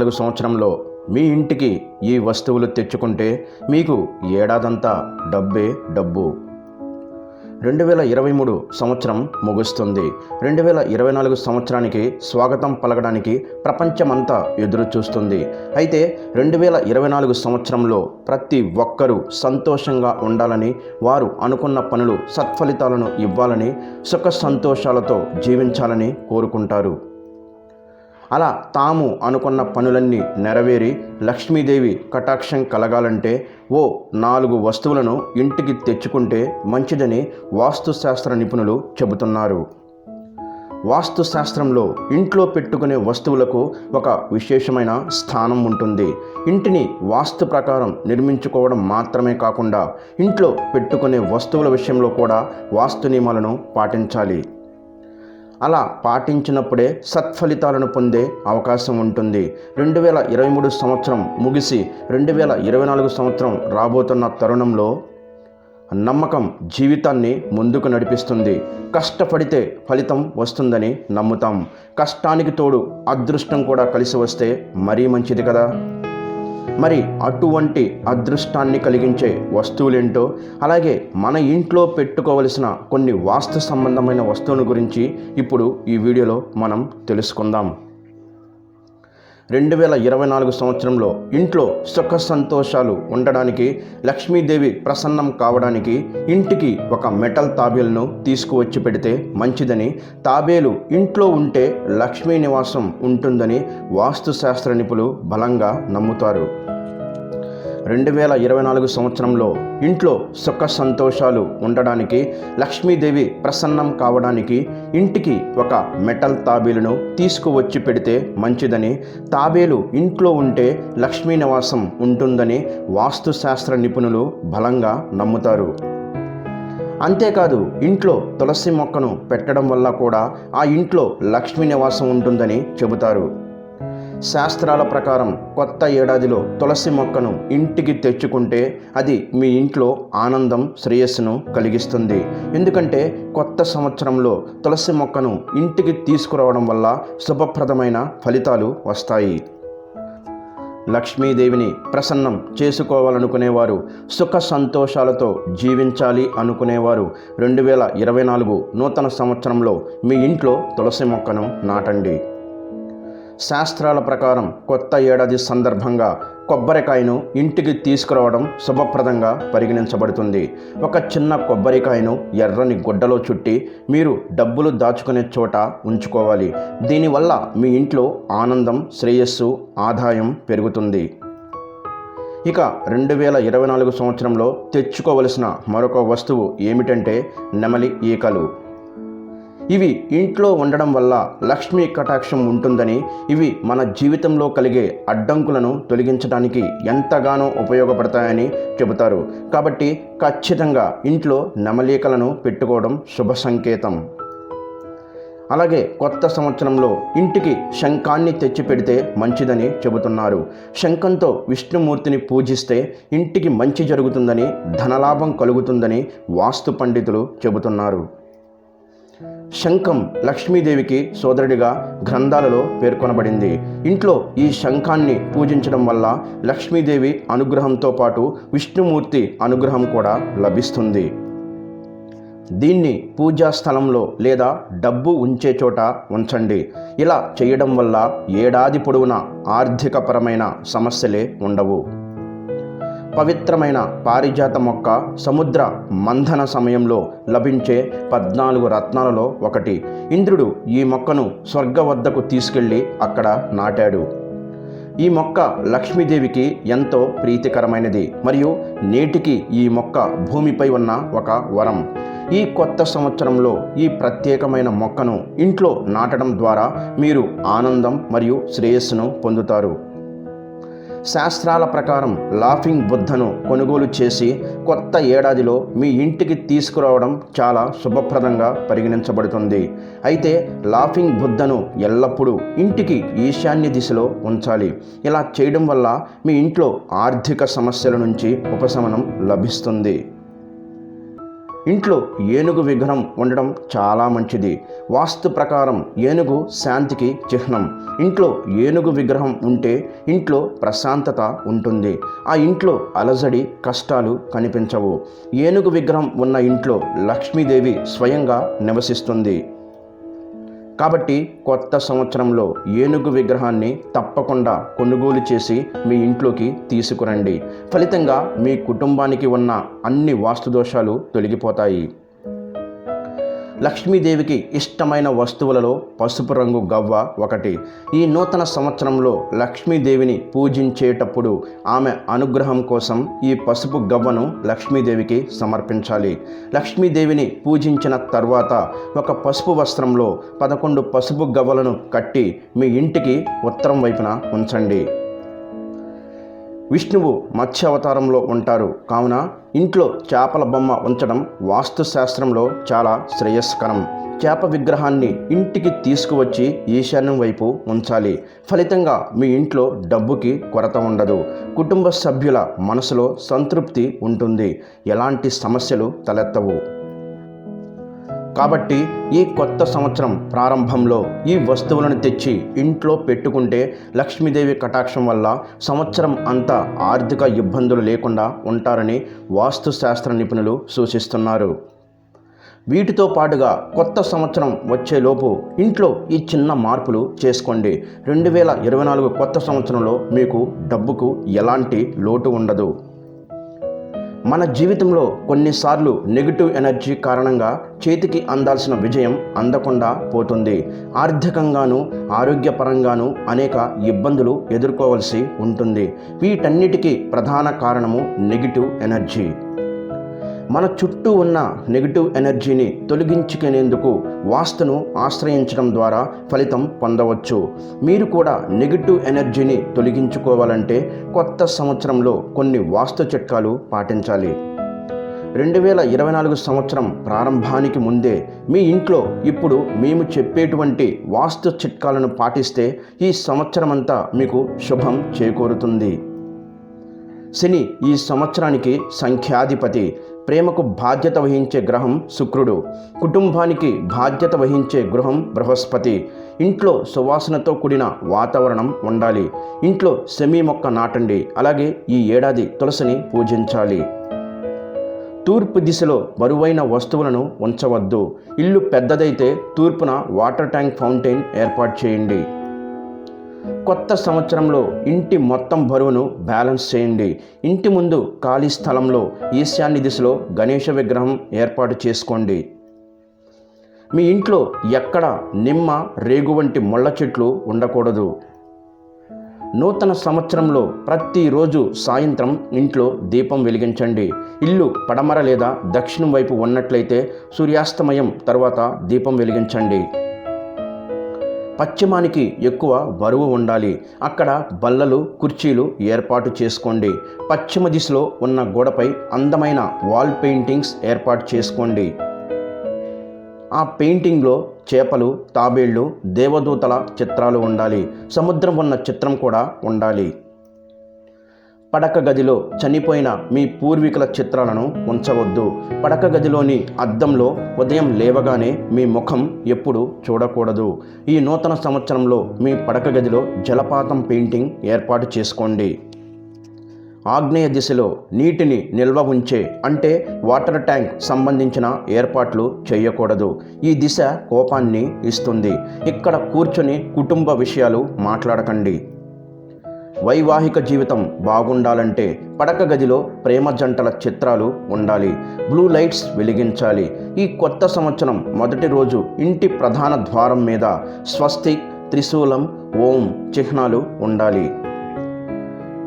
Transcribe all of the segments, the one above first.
నాలుగు సంవత్సరంలో మీ ఇంటికి ఈ వస్తువులు తెచ్చుకుంటే మీకు ఏడాదంతా డబ్బే డబ్బు. రెండు వేల ఇరవై మూడు సంవత్సరం ముగుస్తుంది. రెండు వేల ఇరవై నాలుగు సంవత్సరానికి స్వాగతం పలకడానికి ప్రపంచమంతా ఎదురు చూస్తుంది అయితే రెండు వేల ఇరవై నాలుగు సంవత్సరంలో ప్రతి ఒక్కరూ సంతోషంగా ఉండాలని వారు అనుకున్న పనులు సత్ఫలితాలను ఇవ్వాలని సుఖ సంతోషాలతో జీవించాలని కోరుకుంటారు. అలా తాము అనుకున్న పనులన్నీ నెరవేరి లక్ష్మీదేవి కటాక్షం కలగాలంటే ఓ నాలుగు వస్తువులను ఇంటికి తెచ్చుకుంటే మంచిదని వాస్తుశాస్త్ర నిపుణులు చెబుతున్నారు. వాస్తుశాస్త్రంలో ఇంట్లో పెట్టుకునే వస్తువులకు ఒక విశేషమైన స్థానం ఉంటుంది. ఇంటిని వాస్తు ప్రకారం నిర్మించుకోవడం మాత్రమే కాకుండా ఇంట్లో పెట్టుకునే వస్తువుల విషయంలో కూడా వాస్తు నియమాలను పాటించాలి. అలా పాటించినప్పుడే సత్ఫలితాలను పొందే అవకాశం ఉంటుంది. రెండు వేల ఇరవై మూడు సంవత్సరం ముగిసి రెండు వేల ఇరవై నాలుగు సంవత్సరం రాబోతున్న తరుణంలో నమ్మకం జీవితాన్ని ముందుకు నడిపిస్తుంది. కష్టపడితే ఫలితం వస్తుందని నమ్ముతాం. కష్టానికి తోడు అదృష్టం కూడా కలిసి వస్తే మరీ మంచిది కదా? మరి అటువంటి అదృష్టాన్ని కలిగించే వస్తువులేంటో అలాగే మన ఇంట్లో పెట్టుకోవలసిన కొన్ని వాస్తు సంబంధమైన వస్తువుల గురించి ఇప్పుడు ఈ వీడియోలో మనం తెలుసుకుందాం. రెండు వేల ఇరవై నాలుగు సంవత్సరంలో ఇంట్లో సుఖ సంతోషాలు ఉండడానికి లక్ష్మీదేవి ప్రసన్నం కావడానికి ఇంటికి ఒక మెటల్ తాబేలును తీసుకువచ్చి పెడితే మంచిదని తాబేలు ఇంట్లో ఉంటే లక్ష్మీ నివాసం ఉంటుందని వాస్తుశాస్త్ర నిపుణులు బలంగా నమ్ముతారు. రెండు వేల ఇరవై నాలుగు సంవత్సరంలో ఇంట్లో సుఖ సంతోషాలు ఉండడానికి లక్ష్మీదేవి ప్రసన్నం కావడానికి ఇంటికి ఒక మెటల్ తాబేలును తీసుకువచ్చి పెడితే మంచిదని తాబేలు ఇంట్లో ఉంటే లక్ష్మీ నివాసం ఉంటుందని వాస్తుశాస్త్ర నిపుణులు బలంగా నమ్ముతారు. అంతేకాదు ఇంట్లో తులసి మొక్కను పెట్టడం వల్ల కూడా ఆ ఇంట్లో లక్ష్మీ నివాసం ఉంటుందని చెబుతారు. శాస్త్రాల ప్రకారం కొత్త ఏడాదిలో తులసి మొక్కను ఇంటికి తెచ్చుకుంటే అది మీ ఇంట్లో ఆనందం శ్రేయస్సును కలిగిస్తుంది. ఎందుకంటే కొత్త సంవత్సరంలో తులసి మొక్కను ఇంటికి తీసుకురావడం వల్ల శుభప్రదమైన ఫలితాలు వస్తాయి. లక్ష్మీదేవిని ప్రసన్నం చేసుకోవాలనుకునేవారు సుఖ సంతోషాలతో జీవించాలి అనుకునేవారు. రెండు వేల ఇరవై నాలుగు నూతన సంవత్సరంలో మీ ఇంట్లో తులసి మొక్కను నాటండి. శాస్త్రాల ప్రకారం కొత్త ఏడాది సందర్భంగా కొబ్బరికాయను ఇంటికి తీసుకురావడం శుభప్రదంగా పరిగణించబడుతుంది. ఒక చిన్న కొబ్బరికాయను ఎర్రని గుడ్డలో చుట్టి మీరు డబ్బులు దాచుకునే చోట ఉంచుకోవాలి. దీనివల్ల మీ ఇంట్లో ఆనందం శ్రేయస్సు ఆదాయం పెరుగుతుంది. ఇక రెండు వేల ఇరవై నాలుగు సంవత్సరంలో తెచ్చుకోవలసిన మరొక వస్తువు ఏమిటంటే నెమలి ఈకలు. ఇవి ఇంట్లో ఉండడం వల్ల లక్ష్మీ కటాక్షం ఉంటుందని ఇవి మన జీవితంలో కలిగే అడ్డంకులను తొలగించడానికి ఎంతగానో ఉపయోగపడతాయని చెబుతారు. కాబట్టి ఖచ్చితంగా ఇంట్లో నెమలీకలను పెట్టుకోవడం శుభ సంకేతం. అలాగే కొత్త సంవత్సరంలో ఇంటికి శంఖాన్ని తెచ్చిపెడితే మంచిదని చెబుతున్నారు. శంఖంతో విష్ణుమూర్తిని పూజిస్తే ఇంటికి మంచి జరుగుతుందని ధనలాభం కలుగుతుందని వాస్తు పండితులు చెబుతున్నారు. శంఖం లక్ష్మీదేవికి సోదరుడిగా గ్రంథాలలో పేర్కొనబడింది. ఇంట్లో ఈ శంఖాన్ని పూజించడం వల్ల లక్ష్మీదేవి అనుగ్రహంతో పాటు విష్ణుమూర్తి అనుగ్రహం కూడా లభిస్తుంది. దీన్ని పూజా స్థలంలో లేదా డబ్బు ఉంచే చోట ఉంచండి. ఇలా చేయడం వల్ల ఏడాది పొడవునా ఆర్థికపరమైన సమస్యలే ఉండవు. పవిత్రమైన పారిజాత మొక్క సముద్ర మంథన సమయంలో లభించే పద్నాలుగు రత్నాలలో ఒకటి. ఇంద్రుడు ఈ మొక్కను స్వర్గ వద్దకు తీసుకెళ్ళి అక్కడ నాటాడు. ఈ మొక్క లక్ష్మీదేవికి ఎంతో ప్రీతికరమైనది మరియు నేటికి ఈ మొక్క భూమిపై ఉన్న ఒక వరం. ఈ కొత్త సంవత్సరంలో ఈ ప్రత్యేకమైన మొక్కను ఇంట్లో నాటడం ద్వారా మీరు ఆనందం మరియు శ్రేయస్సును పొందుతారు. శాస్త్రాల ప్రకారం లాఫింగ్ బుద్ధను కొనుగోలు చేసి కొత్త ఏడాదిలో మీ ఇంటికి తీసుకురావడం చాలా శుభప్రదంగా పరిగణించబడుతుంది. అయితే లాఫింగ్ బుద్ధను ఎల్లప్పుడూ ఇంటికి ఈశాన్య దిశలో ఉంచాలి. ఇలా చేయడం వల్ల మీ ఇంట్లో ఆర్థిక సమస్యల నుంచి ఉపశమనం లభిస్తుంది. ఇంట్లో ఏనుగు విగ్రహం ఉండడం చాలా మంచిది. వాస్తు ప్రకారం ఏనుగు శాంతికి చిహ్నం. ఇంట్లో ఏనుగు విగ్రహం ఉంటే ఇంట్లో ప్రశాంతత ఉంటుంది. ఆ ఇంట్లో అలజడి కష్టాలు కనిపించవు. ఏనుగు విగ్రహం ఉన్న ఇంట్లో లక్ష్మీదేవి స్వయంగా నివసిస్తుంది. కాబట్టి కొత్త సంవత్సరంలో ఏనుగు విగ్రహాన్ని తప్పకుండా కొనుగోలు చేసి మీ ఇంట్లోకి తీసుకురండి. ఫలితంగా మీ కుటుంబానికి ఉన్న అన్ని వాస్తు దోషాలు తొలగిపోతాయి. లక్ష్మీదేవికి ఇష్టమైన వస్తువులలో పసుపు రంగు గవ్వ ఒకటి. ఈ నూతన సంవత్సరంలో లక్ష్మీదేవిని పూజించేటప్పుడు ఆమె అనుగ్రహం కోసం ఈ పసుపు గవ్వను లక్ష్మీదేవికి సమర్పించాలి. లక్ష్మీదేవిని పూజించిన తర్వాత ఒక పసుపు వస్త్రంలో పదకొండు పసుపు గవ్వలను కట్టి మీ ఇంటికి ఉత్తరం వైపున ఉంచండి. విష్ణువు మత్స్య అవతారంలో ఉంటారు. కావున ఇంట్లో చేపల బొమ్మ ఉంచడం వాస్తు శాస్త్రంలో చాలా శ్రేయస్కరం. చేప విగ్రహాన్ని ఇంటికి తీసుకువచ్చి ఈశాన్యం వైపు ఉంచాలి. ఫలితంగా మీ ఇంట్లో డబ్బుకి కొరత ఉండదు. కుటుంబ సభ్యుల మనసులో సంతృప్తి ఉంటుంది. ఎలాంటి సమస్యలు తలెత్తవు. కాబట్టి ఈ కొత్త సంవత్సరం ప్రారంభంలో ఈ వస్తువులను తెచ్చి ఇంట్లో పెట్టుకుంటే లక్ష్మీదేవి కటాక్షం వల్ల సంవత్సరం అంతా ఆర్థిక ఇబ్బందులు లేకుండా ఉంటారని వాస్తుశాస్త్ర నిపుణులు సూచిస్తున్నారు. వీటితో పాటుగా కొత్త సంవత్సరం వచ్చేలోపు ఇంట్లో ఈ చిన్న మార్పులు చేసుకోండి. రెండు వేల ఇరవై నాలుగు కొత్త సంవత్సరంలో మీకు డబ్బుకు ఎలాంటి లోటు ఉండదు. మన జీవితంలో కొన్నిసార్లు నెగిటివ్ ఎనర్జీ కారణంగా చేతికి అందాల్సిన విజయం అందకుండా పోతుంది. ఆర్థికంగాను ఆరోగ్యపరంగాను అనేక ఇబ్బందులు ఎదుర్కోవలసి ఉంటుంది. వీటన్నిటికీ ప్రధాన కారణము నెగిటివ్ ఎనర్జీ. మన చుట్టూ ఉన్న నెగిటివ్ ఎనర్జీని తొలగించుకునేందుకు వాస్తును ఆశ్రయించడం ద్వారా ఫలితం పొందవచ్చు. మీరు కూడా నెగిటివ్ ఎనర్జీని తొలగించుకోవాలంటే కొత్త సంవత్సరంలో కొన్ని వాస్తు చిట్కాలు పాటించాలి. రెండు వేల ఇరవై నాలుగు సంవత్సరం ప్రారంభానికి ముందే మీ ఇంట్లో ఇప్పుడు మేము చెప్పేటువంటి వాస్తు చిట్కాలను పాటిస్తే ఈ సంవత్సరం అంతా మీకు శుభం చేకూరుతుంది. శని ఈ సంవత్సరానికి సంఖ్యాధిపతి. ప్రేమకు బాధ్యత వహించే గ్రహం శుక్రుడు. కుటుంబానికి బాధ్యత వహించే గృహం బృహస్పతి. ఇంట్లో సువాసనతో కూడిన వాతావరణం ఉండాలి. ఇంట్లో సెమీ మొక్క నాటండి. అలాగే ఈ ఏడాది తులసిని పూజించాలి. తూర్పు దిశలో బరువైన వస్తువులను ఉంచవద్దు. ఇల్లు పెద్దదైతే తూర్పున వాటర్ ట్యాంక్ ఫౌంటైన్ ఏర్పాటు చేయండి. కొత్త సంవత్సరంలో ఇంటి మొత్తం బరువును బ్యాలెన్స్ చేయండి. ఇంటి ముందు ఖాళీ స్థలంలో ఈశాన్య దిశలో గణేష విగ్రహం ఏర్పాటు చేసుకోండి. మీ ఇంట్లో ఎక్కడ నిమ్మ రేగు వంటి ముళ్ళ చెట్లు ఉండకూడదు. నూతన సంవత్సరంలో ప్రతిరోజు సాయంత్రం ఇంట్లో దీపం వెలిగించండి. ఇల్లు పడమర లేదా దక్షిణం వైపు ఉన్నట్లయితే సూర్యాస్తమయం తర్వాత దీపం వెలిగించండి. పశ్చిమానికి ఎక్కువ బరువు ఉండాలి. అక్కడ బల్లలు కుర్చీలు ఏర్పాటు చేసుకోండి. పశ్చిమ దిశలో ఉన్న గోడపై అందమైన వాల్ పెయింటింగ్స్ ఏర్పాటు చేసుకోండి. ఆ పెయింటింగ్లో చేపలు తాబేళ్ళు దేవదూతల చిత్రాలు ఉండాలి. సముద్రం ఉన్న చిత్రం కూడా ఉండాలి. పడక గదిలో చనిపోయిన మీ పూర్వీకుల చిత్రాలను ఉంచవద్దు. పడక గదిలోని అద్దంలో ఉదయం లేవగానే మీ ముఖం ఎప్పుడు చూడకూడదు. ఈ నూతన సంవత్సరంలో మీ పడక గదిలో జలపాతం పెయింటింగ్ ఏర్పాటు చేసుకోండి. ఆగ్నేయ దిశలో నీటిని నిల్వ ఉంచే అంటే వాటర్ ట్యాంక్ సంబంధించిన ఏర్పాట్లు చేయకూడదు. ఈ దిశ కోపాన్ని ఇస్తుంది. ఇక్కడ కూర్చొని కుటుంబ విషయాలు మాట్లాడకండి. వైవాహిక జీవితం బాగుండాలంటే పడక గదిలో ప్రేమ జంటల చిత్రాలు ఉండాలి. బ్లూ లైట్స్ వెలిగించాలి. ఈ కొత్త సంవత్సరం మొదటి రోజు ఇంటి ప్రధాన ద్వారం మీద స్వస్తిక్ త్రిశూలం ఓం చిహ్నాలు ఉండాలి.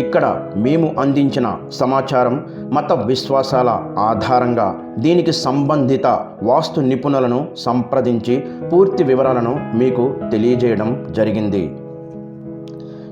ఇక్కడ మేము అందించిన సమాచారం మత విశ్వాసాల ఆధారంగా దీనికి సంబంధిత వాస్తు నిపుణులను సంప్రదించి పూర్తి వివరాలను మీకు తెలియజేయడం జరిగింది.